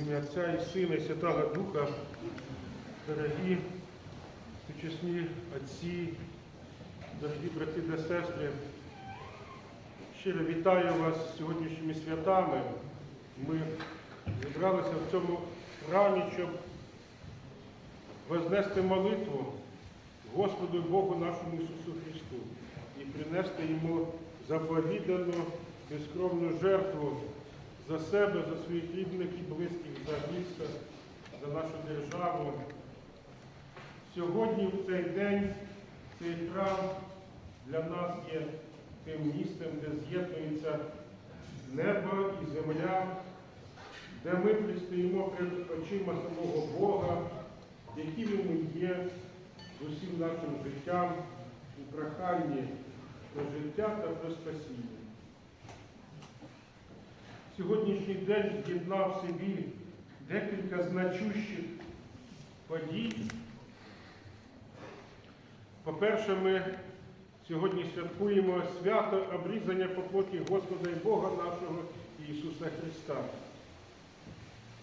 Ім'я Отця і Сина, і Святого Духа, дорогі сучасні отці, дорогі брати та сестри, щиро вітаю вас з сьогоднішніми святами. Ми зібралися в цьому храмі, щоб вознести молитву Господу Богу нашому Ісусу Христу і принести Йому заповідану безкровну жертву за себе, за своїх рідних і близьких, за місто, за нашу державу. Сьогодні в цей день цей храм для нас є тим місцем, де з'єднується небо і земля, де ми пристоїмо перед очима самого Бога, яким ми є з усім нашим життям у проханні про життя та про спасіння. Сьогоднішній день з'єднав в собі декілька значущих подій. По-перше, ми сьогодні святкуємо свято обрізання по плоті Господа і Бога нашого Ісуса Христа.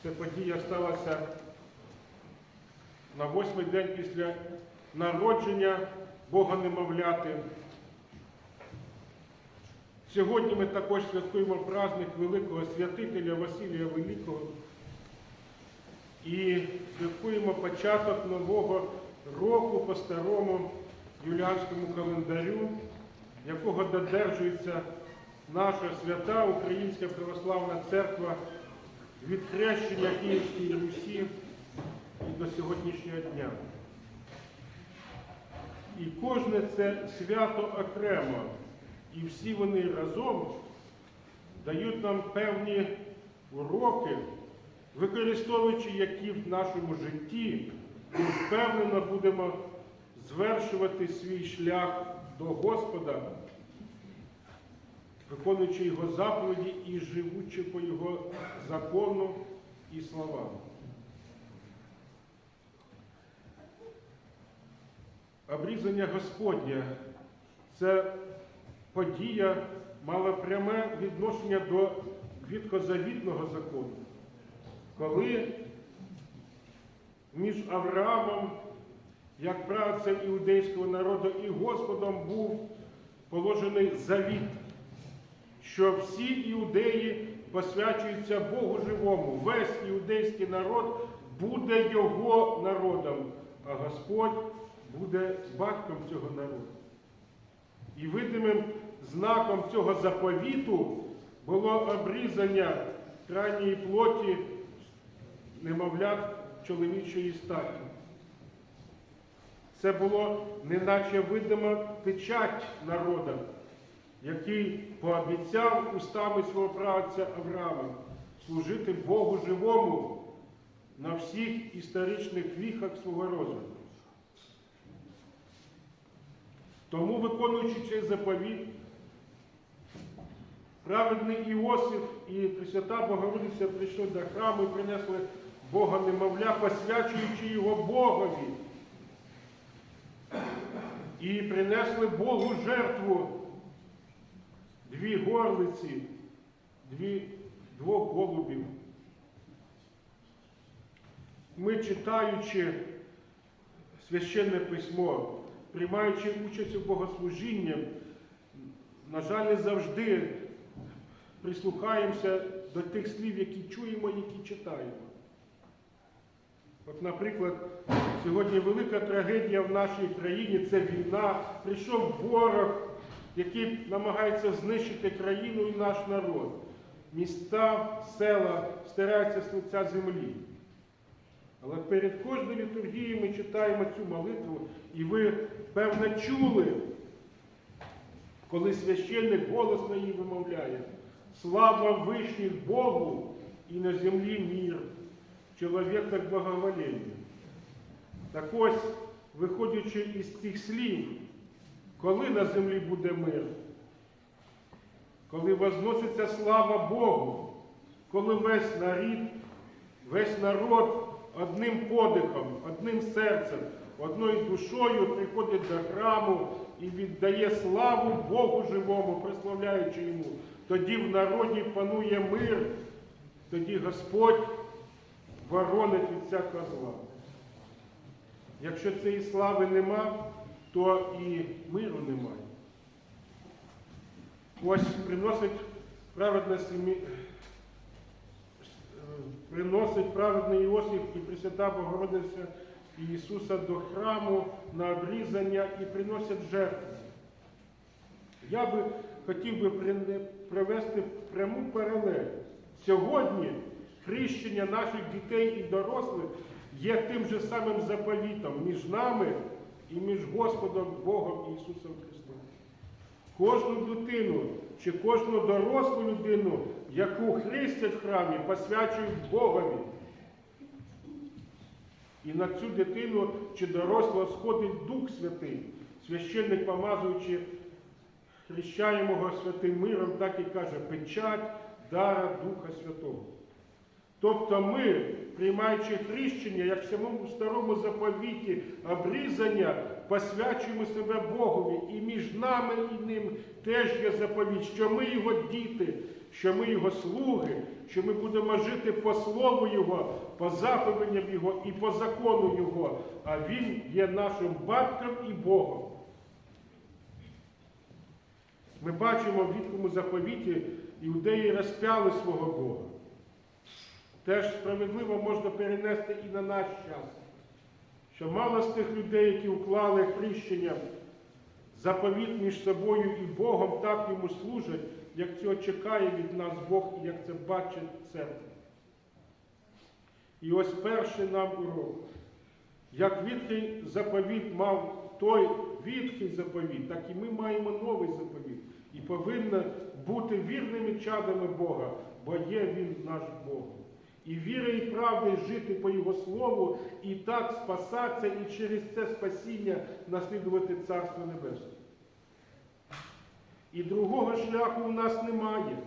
Ця подія сталася на восьмий день після народження Бога немовляти. Сьогодні ми також святкуємо праздник великого святителя Василія Великого і святкуємо початок нового року по старому юліанському календарю, якого додержується наша свята Українська Православна Церква від хрещення Київської Русі і до сьогоднішнього дня. І кожне це свято окремо. І всі вони разом дають нам певні уроки, використовуючи які в нашому житті, ми впевнено будемо звершувати свій шлях до Господа, виконуючи Його заповіді і живучи по Його закону і словам. Обрізання Господня це подія мала пряме відношення до квіткозавітного закону, коли між Авраамом, як працем іудейського народу, і Господом був положений завіт, що всі іудеї посвячуються Богу живому. Весь іудейський народ буде його народом, а Господь буде батьком цього народу. І видимим знаком цього заповіту було обрізання крайньої плоті немовлят чоловічої статі. Це було неначе видима печать народа, який пообіцяв устами свого праця Авраама служити Богу живому на всіх історичних віхах свого розвитку. Тому, виконуючи цей заповіт, праведний Іосиф і Пресвята Богородиця прийшли до храму і принесли Бога немовля, посвячуючи його Богові. І принесли Богу жертву дві горлиці, дві, двох голубів. Ми, читаючи священне письмо, приймаючи участь у богослужінні, на жаль, не завжди прислухаємося до тих слів, які чуємо, які читаємо. От, наприклад, сьогодні велика трагедія в нашій країні це війна. Прийшов ворог, який намагається знищити країну і наш народ. Міста, села стираються з лиця землі. Але перед кожною літургією ми читаємо цю молитву, і ви, певно, чули, коли священник голосно її вимовляє. Слава вишніх Богу і на землі мір, чоловік так благоволення. Так ось, виходячи із цих слів, коли на землі буде мир, коли возноситься слава Богу, коли весь нарід, весь народ одним подихом, одним серцем, одною душою приходить до храму і віддає славу Богу живому, прославляючи йому. Тоді в народі панує мир, тоді Господь боронить від всякого зла. Якщо цієї слави нема, то і миру немає. Ось приносить праведне приносить праведний Іосиф і Пресвята Богородиця Ісуса до храму на обрізання і приносять жертву. Я би хотів би привести пряму паралель. Сьогодні хрещення наших дітей і дорослих є тим же самим заповітом між нами і між Господом Богом Ісусом Христом. Кожну дитину чи кожну дорослу людину, яку хрестять в храмі, посвячують Богові. І на цю дитину чи дорослого сходить Дух Святий, священник, помазуючи хрещаємого святим миром, так і каже, печать дара Духа Святого. Тобто ми, приймаючи хрещення, як в самому старому заповіті, обрізання, посвячуємо себе Богові. І між нами і ним теж є заповідь, що ми його діти, що ми його слуги, що ми будемо жити по слову Його, по заповідям Його і по закону Його. А Він є нашим батьком і Богом. Ми бачимо в Віткому заповіті, іудеї розпяли свого Бога. Теж справедливо можна перенести і на наш час, що мало з тих людей, які уклали хрещення, заповіт між собою і Богом, так йому служать, як цього чекає від нас Бог і як це бачить церква. І ось перший нам урок. Як відкий заповіт мав той відкий заповіт, так і ми маємо новий заповіт. І повинні бути вірними чадами Бога, бо є Він наш Бог. І вірою і правдою жити по Його Слову, і так спасатися, і через це спасіння наслідувати Царство Небесне. І другого шляху у нас немає.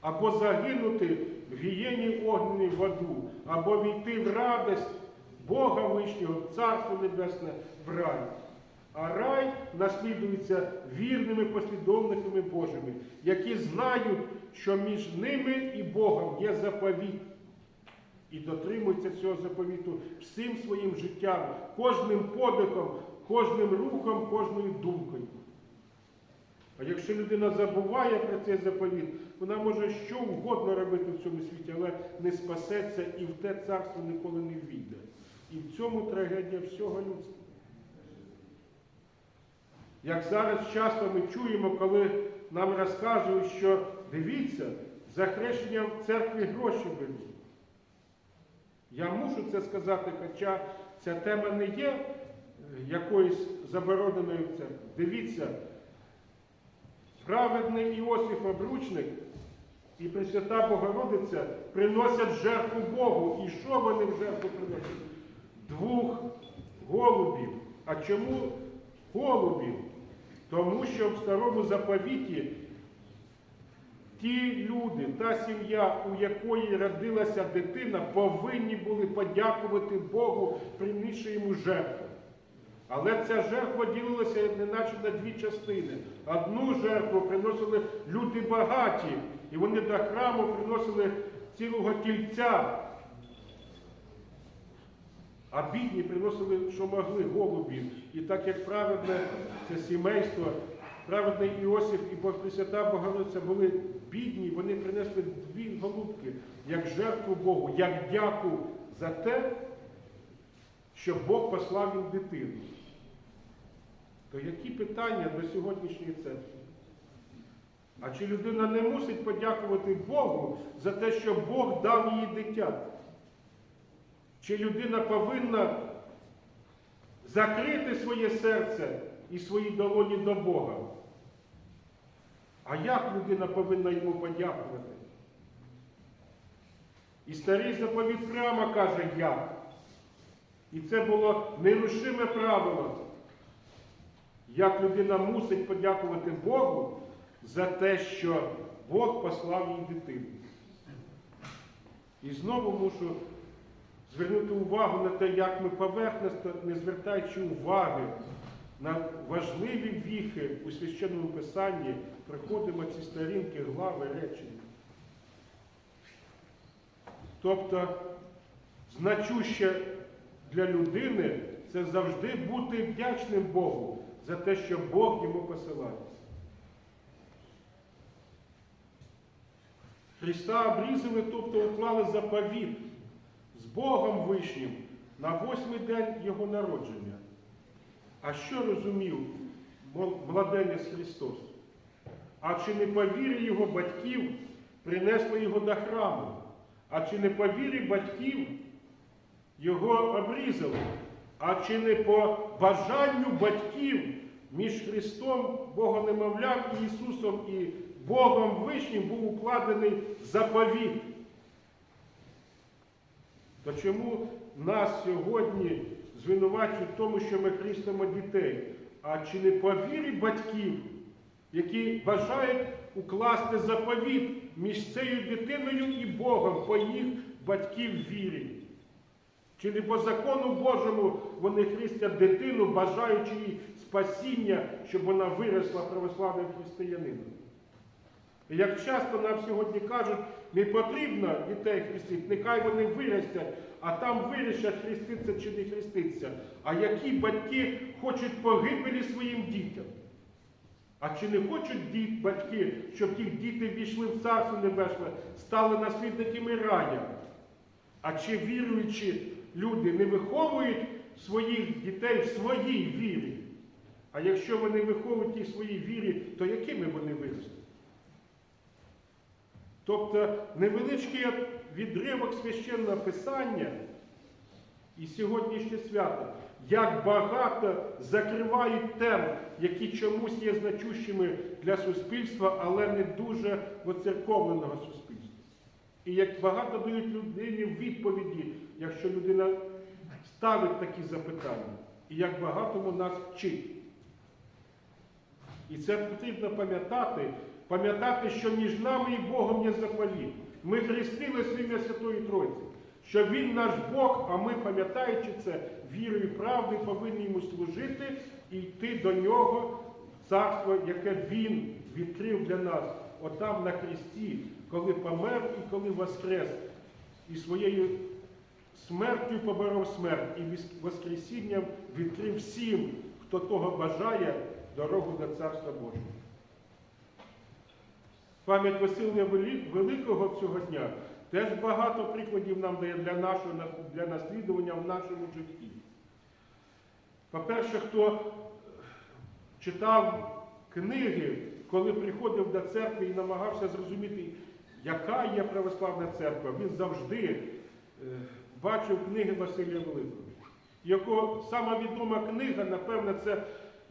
Або загинути в гієні огненій в аду, або війти в радость Бога Вишнього, Царство Небесне, в рай. А рай наслідується вірними послідовниками Божими, які знають, що між ними і Богом є заповіт. І дотримуються цього заповіту всім своїм життям, кожним подихом, кожним рухом, кожною думкою. А якщо людина забуває про цей заповіт, вона може що угодно робити в цьому світі, але не спасеться і в те царство ніколи не війде. І в цьому трагедія всього людства. Як зараз часто ми чуємо, коли нам розказують, що дивіться, за хрещення в церкві гроші беруть. Я мушу це сказати, хоча ця тема не є е, якоюсь забороненою в церкві. Дивіться, праведний Іосиф Обручник і Пресвята Богородиця приносять жертву Богу. І що вони в жертву приносять? Двох голубів. А чому голубів? Тому що в старому заповіті ті люди, та сім'я, у якої родилася дитина, повинні були подякувати Богу, принісши йому жертву. Але ця жертва ділилася неначе на дві частини. Одну жертву приносили люди багаті, і вони до храму приносили цілого тільця. А бідні приносили, що могли, голубів. І так як праведне це сімейство, праведний Іосиф і Пресвята Богородиця були бідні, вони принесли дві голубки, як жертву Богу, як дяку за те, що Бог послав їм дитину. То які питання до сьогоднішньої церкви? А чи людина не мусить подякувати Богу за те, що Бог дав їй дитя? Чи людина повинна закрити своє серце і свої долоні до Бога? А як людина повинна йому подякувати? І старий заповіт прямо каже як. І це було нерушиме правило. Як людина мусить подякувати Богу за те, що Бог послав їй дитину. І знову мушу звернути увагу на те, як ми поверхностно, не звертаючи уваги на важливі віхи у священному писанні, проходимо ці сторінки, глави, речення. Тобто, значуще для людини це завжди бути вдячним Богу за те, що Бог йому посилає. Христа обрізали, тобто уклали заповіт Богом Вишнім на восьмий день Його народження. А що розумів младенець Христос? А чи не по вірі його батьків принесли його до храму? А чи не по вірі батьків його обрізали? А чи не по бажанню батьків між Христом, Богом немовлям і Ісусом і Богом Вишнім був укладений заповіт? То чому нас сьогодні звинувачують в тому, що ми хрестимо дітей? А чи не по вірі батьків, які бажають укласти заповіт між цією дитиною і Богом по їх батьків вірі? Чи не по закону Божому вони хрестять дитину, бажаючи їй спасіння, щоб вона виросла православним християнином? І як часто нам сьогодні кажуть, не потрібно дітей хрестити, нехай вони виростять, а там вирішать, хреститься чи не хреститься. А які батьки хочуть погибелі своїм дітям? А чи не хочуть діт, батьки, щоб їх діти війшли в Царство Небесне, стали наслідниками рая? А чи віруючі люди не виховують своїх дітей в своїй вірі? А якщо вони виховують їх в своїй вірі, то якими вони виростуть? Тобто невеличкий відривок священного писання і сьогоднішнє свято, як багато закривають тем, які чомусь є значущими для суспільства, але не дуже воцерковленого суспільства. І як багато дають людині відповіді, якщо людина ставить такі запитання, і як багато вона нас вчить. І це потрібно пам'ятати, пам'ятати, що між нами і Богом є заповіт. Ми хрестили ім'я Святої Тройці, що Він наш Бог, а ми, пам'ятаючи це, вірою і правдою, повинні йому служити і йти до нього царство, яке Він відкрив для нас, отам на хресті, коли помер і коли воскрес, і своєю смертю поборов смерть, і воскресінням відкрив всім, хто того бажає, дорогу до Царства Божого. Пам'ять Василія Великого цього дня теж багато прикладів нам дає для нашого для наслідування в нашому житті. По-перше, хто читав книги, коли приходив до церкви і намагався зрозуміти, яка є православна церква, він завжди е, бачив книги Василія Великого. Його сама відома книга, напевно, це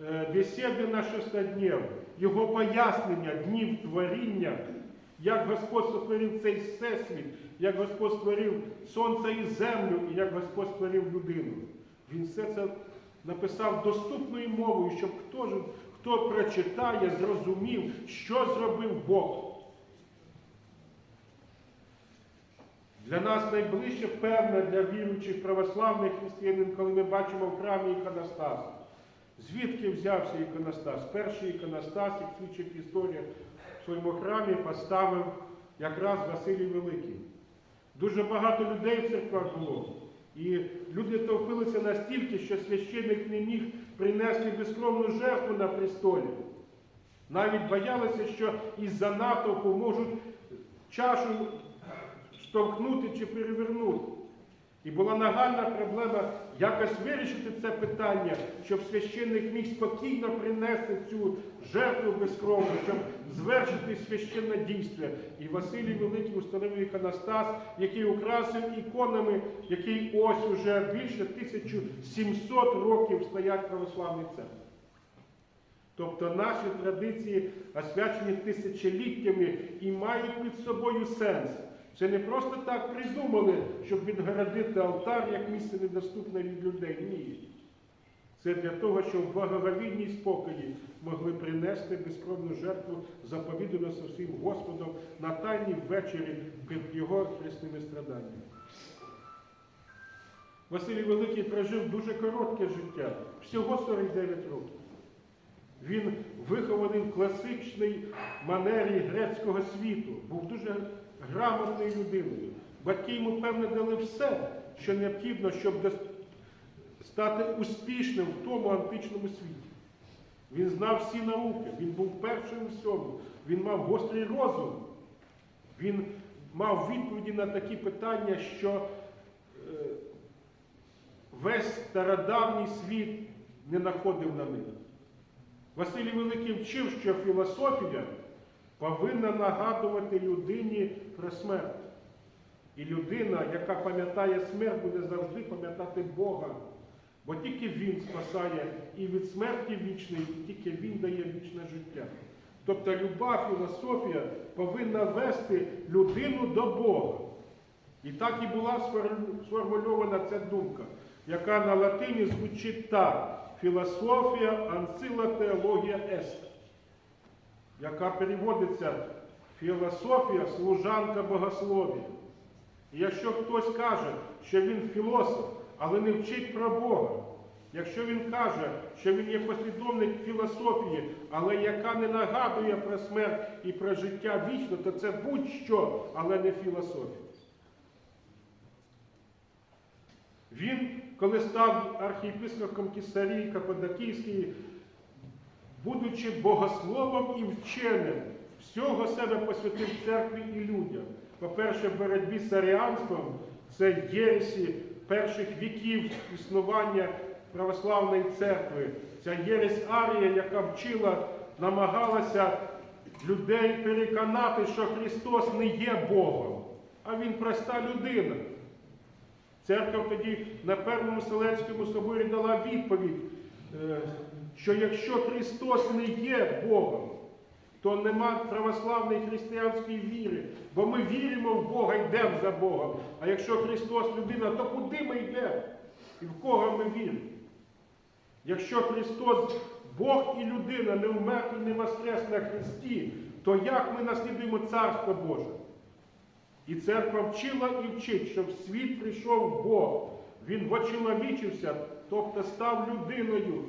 е, «Бесіди на шестоднів, його пояснення днів творіння, як Господь створив цей всесвіт, як Господь створив сонце і землю, і як Господь створив людину. Він все це написав доступною мовою, щоб хто, хто прочитає, зрозумів, що зробив Бог. Для нас найближче певне для віруючих православних християнин, коли ми бачимо в храмі іконостас. Звідки взявся іконостас? Перший іконостас, як свідчить історія, в своєму храмі поставив якраз Василій Великий. Дуже багато людей в церквах було. І люди товпилися настільки, що священник не міг принести безкровну жертву на престолі. Навіть боялися, що із-за натовпу можуть чашу штовхнути чи перевернути. І була нагальна проблема якось вирішити це питання, щоб священник міг спокійно принести цю жертву безкровну, щоб звершити священне дійство. І Василій Великий установив іконостас, який украсив іконами, який ось уже більше 1700 років стоять православні церкви. Тобто наші традиції освячені тисячоліттями і мають під собою сенс. Це не просто так придумали, щоб відгородити алтар як місце недоступне від людей. Ні. Це для того, щоб в спокої могли принести безкровну жертву заповідану своїм Господом на тайній ввечері перед його хресними страданнями. Василій Великий прожив дуже коротке життя, всього 49 років. Він вихований в класичній манері грецького світу, був дуже грамотною людиною. Батьки йому, певне, дали все, що необхідно, щоб стати успішним в тому античному світі. Він знав всі науки, він був першим у всьому, він мав гострий розум, він мав відповіді на такі питання, що е, весь стародавній світ не находив на них. Василій Великий вчив, що філософія повинна нагадувати людині про смерть. І людина, яка пам'ятає смерть, буде завжди пам'ятати Бога. Бо тільки Він спасає і від смерті вічної, і тільки Він дає вічне життя. Тобто люба філософія повинна вести людину до Бога. І так і була сформульована ця думка, яка на латині звучить так: філософія ансила теологія ест, яка переводиться філософія служанка богослов'я. І якщо хтось каже, що він філософ, але не вчить про Бога, якщо він каже, що він є послідовник філософії, але яка не нагадує про смерть і про життя вічне, то це будь-що, але не філософія. Він, коли став архієпископом Кісарії Каппадокійської, будучи богословом і вченим, всього себе посвятив церкві і людям. По-перше, в боротьбі з аріанством, це єресі перших віків існування православної церкви. Ця єресь Арія, яка вчила, намагалася людей переконати, що Христос не є Богом, а Він проста людина. Церква тоді на Першому Вселенському соборі дала відповідь, е, що якщо Христос не є Богом, то нема православної християнської віри. Бо ми віримо в Бога, йдемо за Богом. А якщо Христос людина, то куди ми йдемо? І в кого ми віримо? Якщо Христос Бог і людина не вмер і не воскрес на Христі, то як ми наслідуємо Царство Боже? І церква вчила і вчить, що в світ прийшов Бог. Він вочеловічився, тобто став людиною,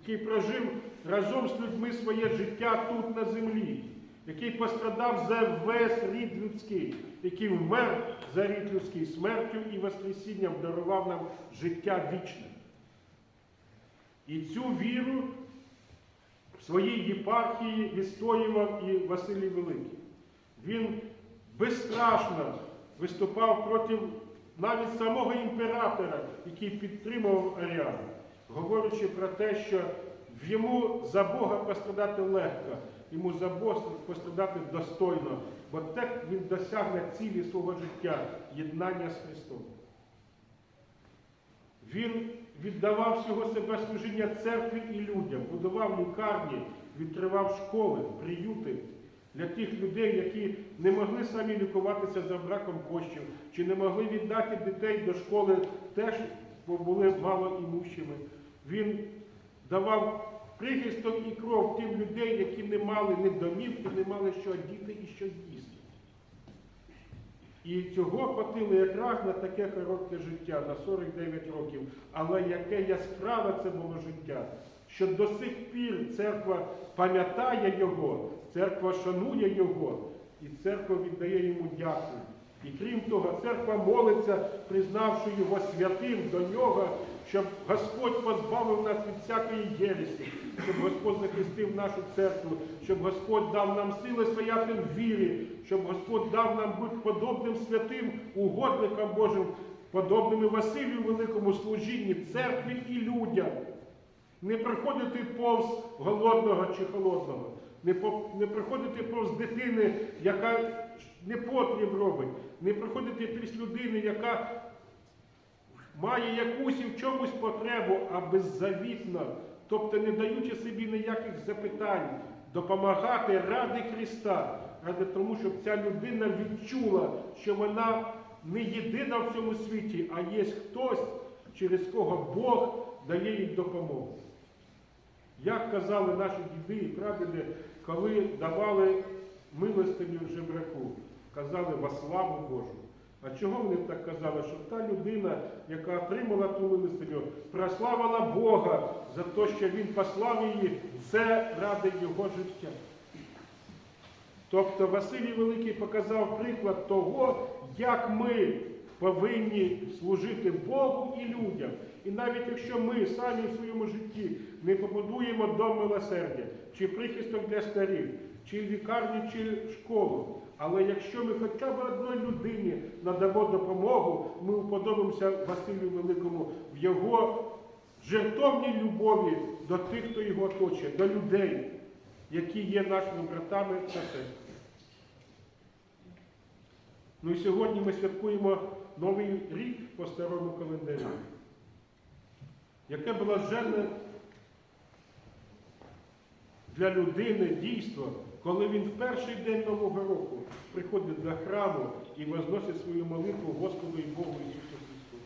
який прожив разом з людьми своє життя тут на землі, який пострадав за весь рід людський, який вмер за рід людський смертю і Воскресінням дарував нам життя вічне. І цю віру в своїй єпархії відстоював і Василій Великий. Він безстрашно виступав проти навіть самого імператора, який підтримував Аріану, говорячи про те, що йому за Бога пострадати легко, йому за Бога пострадати достойно, бо так він досягне цілі свого життя єднання з Христом. Він віддавав всього себе служіння церкві і людям, будував лікарні, відкривав школи, приюти для тих людей, які не могли самі лікуватися за браком коштів, чи не могли віддати дітей до школи теж, бо були малоімущими. Він давав прихисток і кров тим людей, які не мали ні домівки, не мали що діти і що з'їсти. І цього хватило якраз на таке коротке життя, на 49 років. Але яке яскраве це було життя, що до сих пір церква пам'ятає його, церква шанує його, і церква віддає йому дякую. І крім того, церква молиться, признавши його святим до нього, щоб Господь позбавив нас від всякої єресі, щоб Господь захистив нашу церкву, щоб Господь дав нам сили стояти в вірі, щоб Господь дав нам бути подобним святим угодникам Божим, подобними Василію Великому служінні, церкві і людям. Не приходити повз голодного чи холодного, не, по, не приходити повз дитини, яка непотріб робить, не приходити крізь людини, яка має якусь і в чомусь потребу, а беззавітно, тобто не даючи собі ніяких запитань, допомагати ради Христа, ради тому, щоб ця людина відчула, що вона не єдина в цьому світі, а є хтось, через кого Бог дає їй допомогу. Як казали наші діди і прадіди, коли давали милостиню жебраку, казали во славу Божу. А чого вони так казали? Щоб та людина, яка отримала ту милостиню, прославила Бога за те, що Він послав її, це ради його життя. Тобто Василій Великий показав приклад того, як ми повинні служити Богу і людям. І навіть якщо ми самі в своєму житті не побудуємо дом милосердя, чи прихисток для старих, чи лікарню, чи школу, але якщо ми хоча б одній людині надамо допомогу, ми уподобимося Василю Великому в його жертовній любові до тих, хто його оточує, до людей, які є нашими братами та сестрами. Ну і сьогодні ми святкуємо новий рік по старому календарю. Яке блаженне для людини дійство, коли він в перший день Нового року приходить до храму і возносить свою молитву Господу і Богу Ісусу Христу.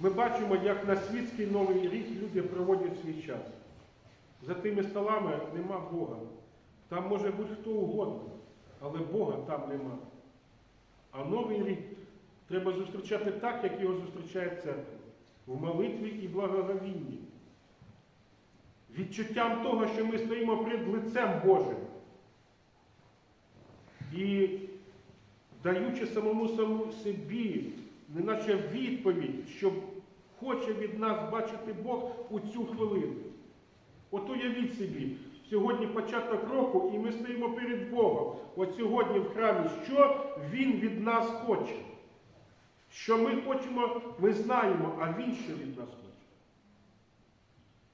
Ми бачимо, як на світський новий рік люди проводять свій час. За тими столами нема Бога. Там може бути хто угодно, але Бога там нема. А новий рік треба зустрічати так, як його зустрічає церква. В молитві і благоговінні. Відчуттям того, що ми стоїмо перед лицем Божим. І даючи самому саму собі, неначе відповідь, що хоче від нас бачити Бог у цю хвилину. От уявіть собі, сьогодні початок року, і ми стоїмо перед Богом. От сьогодні в храмі, що Він від нас хоче. Що ми хочемо, ми знаємо, а Він що від нас хоче.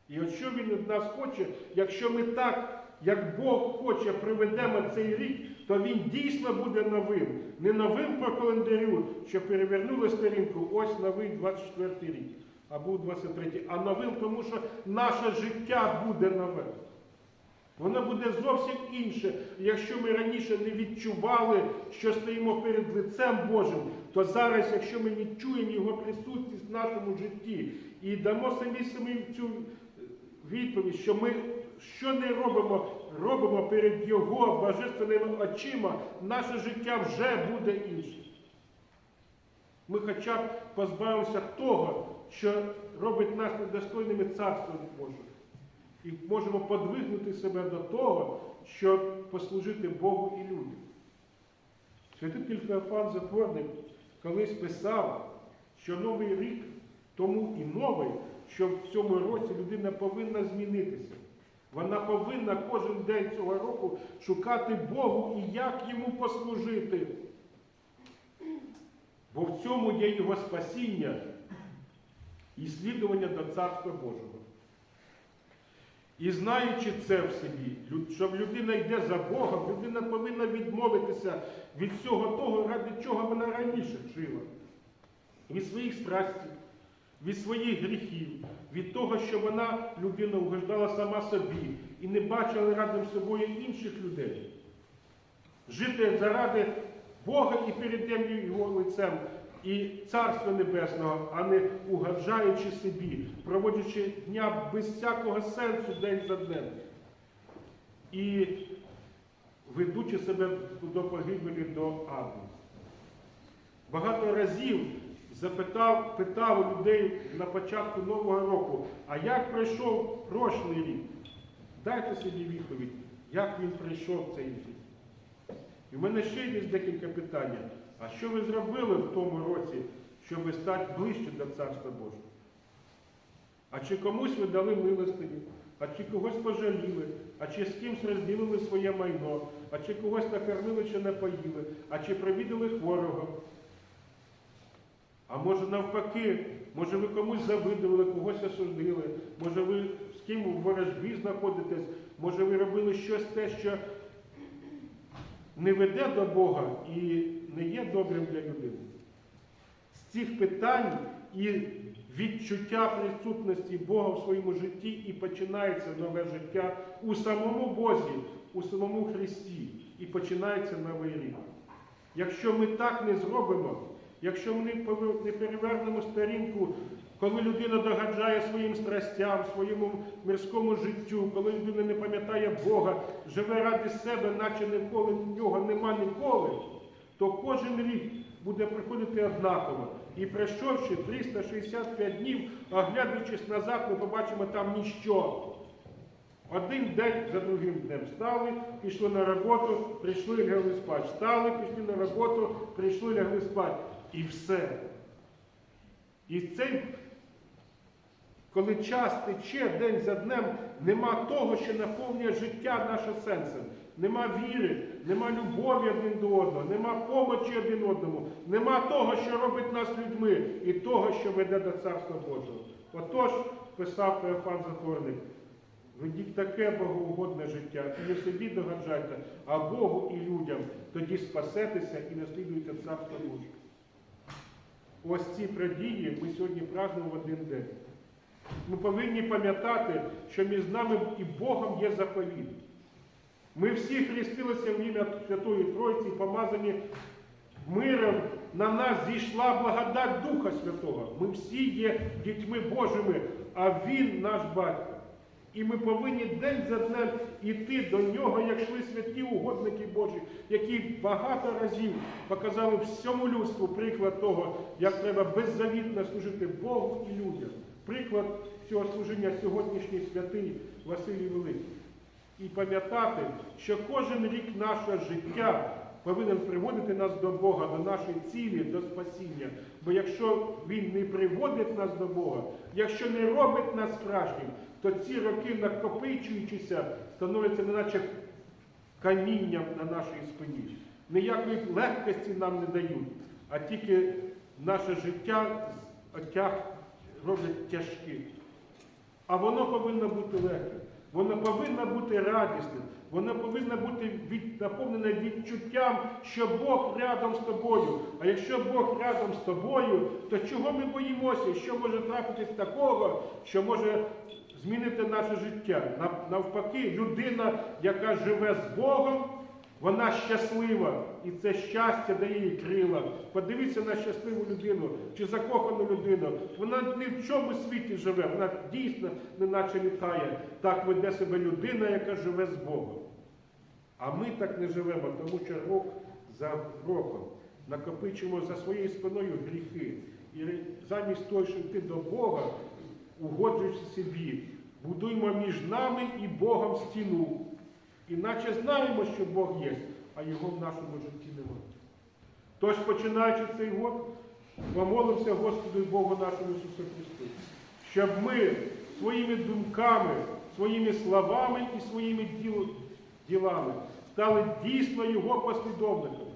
І от що він від нас хоче, якщо ми так, як Бог хоче, проведемо цей рік, то він дійсно буде новим. Не новим по календарю, що перевернули сторінку, ось новий 24 рік, або 23, а новим, тому що наше життя буде нове. Воно буде зовсім інше. Якщо ми раніше не відчували, що стоїмо перед лицем Божим, то зараз, якщо ми відчуємо Його присутність в нашому житті і дамо самі самі цю відповідь, що ми що не робимо, робимо перед Його божественними очима, наше життя вже буде інше. Ми хоча б позбавимося того, що робить нас недостойними Царства Божого. І можемо подвигнути себе до того, щоб послужити Богу і людям. Святитель Феофан Затворник колись писав, що новий рік тому і новий, що в цьому році людина повинна змінитися. Вона повинна кожен день цього року шукати Богу і як йому послужити. Бо в цьому є його спасіння і слідування до Царства Божого. І знаючи це в собі, що людина йде за Богом, людина повинна відмовитися від всього того, ради чого вона раніше жила. Від своїх страстів, від своїх гріхів, від того, що вона, людина, угождала сама собі і не бачила рядом собою інших людей. Жити заради Бога і перед тим його лицем і Царства Небесного, а не угоджаючи собі, проводячи дня без всякого сенсу день за днем. І ведучи себе до погибелі до аду. Багато разів запитав, питав людей на початку Нового року, а як пройшов прошлий рік? Дайте собі відповідь, як він пройшов цей рік. І в мене ще є декілька питань. А що ви зробили в тому році, щоб стати ближче до Царства Божого? А чи комусь ви дали милостині, а чи когось пожаліли, а чи з кимсь розділили своє майно, а чи когось накормили чи напоїли, а чи провідали хворого? А може навпаки, може ви комусь завидували, когось осудили, може ви з ким у ворожбі знаходитесь, може ви робили щось те, що не веде до Бога і не є добрим для людини. З цих питань і відчуття присутності Бога в своєму житті і починається нове життя у самому Бозі, у самому Христі, і починається новий рік. Якщо ми так не зробимо, якщо ми не перевернемо сторінку, коли людина догаджає своїм страстям, своєму мирському життю, коли людина не пам'ятає Бога, живе ради себе, наче ніколи нього нема ніколи, то кожен рік буде приходити однаково. І пройшовши 365 днів, оглядуючись назад, ми побачимо там ніщо. Один день за другим днем встали, пішли на роботу, прийшли, лягли спати. Встали, пішли на роботу, прийшли, лягли спати. І все. І цей, коли час тече день за днем, нема того, що наповнює життя наше сенсом. Нема віри, нема любові один до одного, нема помочі один одному, нема того, що робить нас людьми, і того, що веде до Царства Божого. Отож, писав Феофан Затворник, ведіть таке богоугодне життя, і не собі догаджайте, а Богу і людям, тоді спасетеся і наслідуєте Царство Боже. Ось ці події ми сьогодні празднуємо в один день. Ми повинні пам'ятати, що між нами і Богом є заповіт. Ми всі хрестилися в ім'я Святої Тройці, помазані миром. На нас зійшла благодать Духа Святого. Ми всі є дітьми Божими, а Він наш батько. І ми повинні день за днем йти до нього, як йшли святі угодники Божі, які багато разів показали всьому людству приклад того, як треба беззавітно служити Богу і людям. Приклад цього служіння сьогоднішній святий Василій Великий. І пам'ятати, що кожен рік нашого життя повинен приводити нас до Бога, до нашої цілі, до спасіння. Бо якщо Він не приводить нас до Бога, якщо не робить нас справжнім, то ці роки, накопичуючися, становляться неначе камінням на нашій спині. Ніякої легкості нам не дають, а тільки наше життя отяг роблять тяжким. А воно повинно бути легким, воно повинно бути радісним, воно повинно бути від, наповнене відчуттям, що Бог рядом з тобою. А якщо Бог рядом з тобою, то чого ми боїмося? Що може трапитись такого, що може змінити наше життя? Нав- Навпаки, людина, яка живе з Богом, вона щаслива, і це щастя дає їй крила. Подивіться на щасливу людину чи закохану людину. Вона ні в чому світі живе, вона дійсно неначе літає. Так веде себе людина, яка живе з Богом. А ми так не живемо, тому що рок за роком накопичуємо за своєю спиною гріхи. І замість того, щоб йти до Бога, угоджуючи собі, будуємо між нами і Богом стіну. Іначе знаємо, що Бог є, а його в нашому житті немає. Тож, починаючи цей год, помолимося Господу і Богу нашому Ісусу Христу, щоб ми своїми думками, своїми словами і своїми ділами стали дійсно Його послідовниками,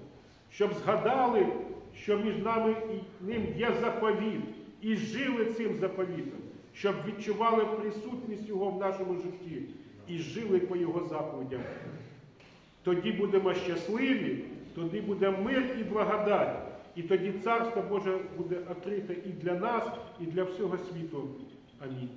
щоб згадали, що між нами і ним є заповіт, і жили цим заповітом, щоб відчували присутність Його в нашому житті і жили по Його заповідям. Тоді будемо щасливі, тоді буде мир і благодать. І тоді Царство Боже буде відкрите і для нас, і для всього світу. Амінь.